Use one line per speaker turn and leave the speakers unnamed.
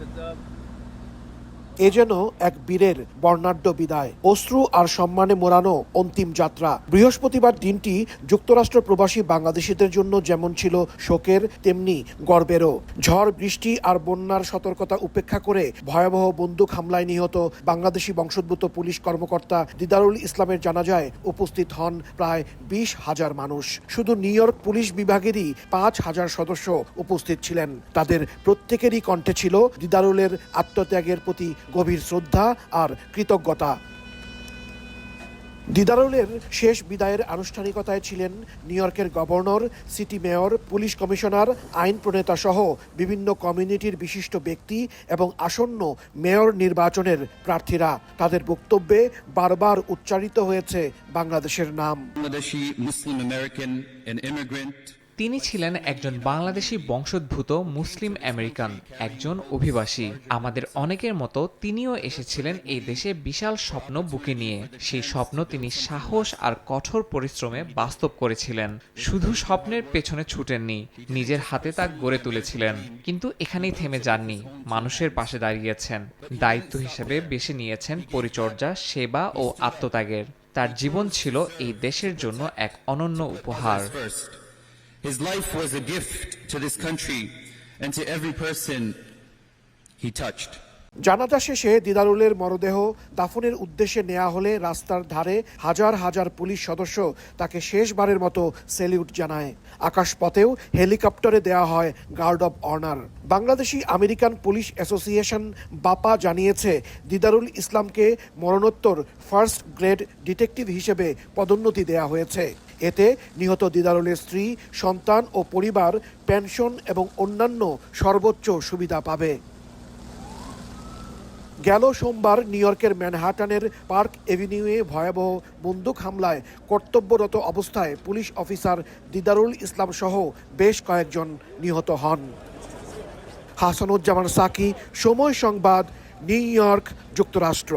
It's up. এ যেন এক বীরের বর্ণাঢ্য বিদায়। অশ্রু আর সম্মানে মোড়ানো অন্তিম যাত্রা। বৃহস্পতিবার দিনটি যুক্তরাষ্ট্র প্রবাসী বাংলাদেশিদের জন্য যেমন ছিল শোকের, তেমনি গর্বেরও। ঝড়, বৃষ্টি আর বন্যার সতর্কতা উপেক্ষা করে ভয়াবহ বন্দুক হামলায় নিহত বাংলাদেশি বংশোদ্ভূত পুলিশ কর্মকর্তা দিদারুল ইসলামের জানাজায় উপস্থিত হন প্রায় বিশ হাজার মানুষ। শুধু নিউ ইয়র্ক পুলিশ বিভাগেরই পাঁচ হাজার সদস্য উপস্থিত ছিলেন। তাদের প্রত্যেকেরই কণ্ঠে ছিল দিদারুলের আত্মত্যাগের প্রতি গভীর শ্রদ্ধা আর কৃতজ্ঞতা। দিদারুলের শেষ বিদায়ের আনুষ্ঠানিকতায় ছিলেন নিউ ইয়র্কের governor, city mayor, police commissioner, আইন প্রণেতা সহ বিভিন্ন কমিউনিটির বিশিষ্ট ব্যক্তি এবং আসন্ন মেয়র নির্বাচনের প্রার্থীরা। তাদের বক্তব্যে বারবার উচ্চারিত হয়েছে বাংলাদেশের নাম।
তিনি ছিলেন একজন বাংলাদেশি বংশোদ্ভূত মুসলিম আমেরিকান, একজন অভিবাসী। আমাদের অনেকের মতো তিনিও এসেছিলেন এই দেশে বিশাল স্বপ্ন বুকে নিয়ে। সেই স্বপ্ন তিনি সাহস আর কঠোর পরিশ্রমে বাস্তব করেছিলেন। শুধু স্বপ্নের পেছনে ছুটেননি, নিজের হাতে তা গড়ে তুলেছিলেন। কিন্তু এখানেই থেমে যাননি, মানুষের পাশে দাঁড়িয়েছেন। দায়িত্ব হিসেবে বেছে নিয়েছেন পরিচর্যা, সেবা ও আত্মত্যাগের। তার জীবন ছিল এই দেশের জন্য এক অনন্য উপহার।
His life was a gift to this country and to every person he touched.
জানাজা শেষে দিদারুলের মরদেহ দাফনের উদ্দেশ্যে নেওয়া হলে রাস্তার ধারে হাজার হাজার পুলিশ সদস্য তাকে শেষবারের মতো সেলিউট জানায়। আকাশপথেও হেলিকপ্টারে দেওয়া হয় guard of honour. Bangladeshi American police association BAPA জানিয়েছে, দিদারুল ইসলামকে মরণোত্তর ফার্স্ট গ্রেড ডিটেকটিভ হিসেবে পদোন্নতি দেওয়া হয়েছে। এতে নিহত দিদারুলের স্ত্রী, সন্তান ও পরিবার, পেনশন এবং অন্যান্য সর্বোচ্চ সুবিধা পাবে। গেল সোমবার নিউ ইয়র্কের ম্যানহাটানের পার্ক এভিনিউয়ে ভয়াবহ বন্দুক হামলায় কর্তব্যরত অবস্থায় পুলিশ অফিসার দিদারুল ইসলাম সহ বেশ কয়েকজন নিহত হন। হাসানুজ্জামান সাকি, সময় সংবাদ, নিউ ইয়র্ক, যুক্তরাষ্ট্র।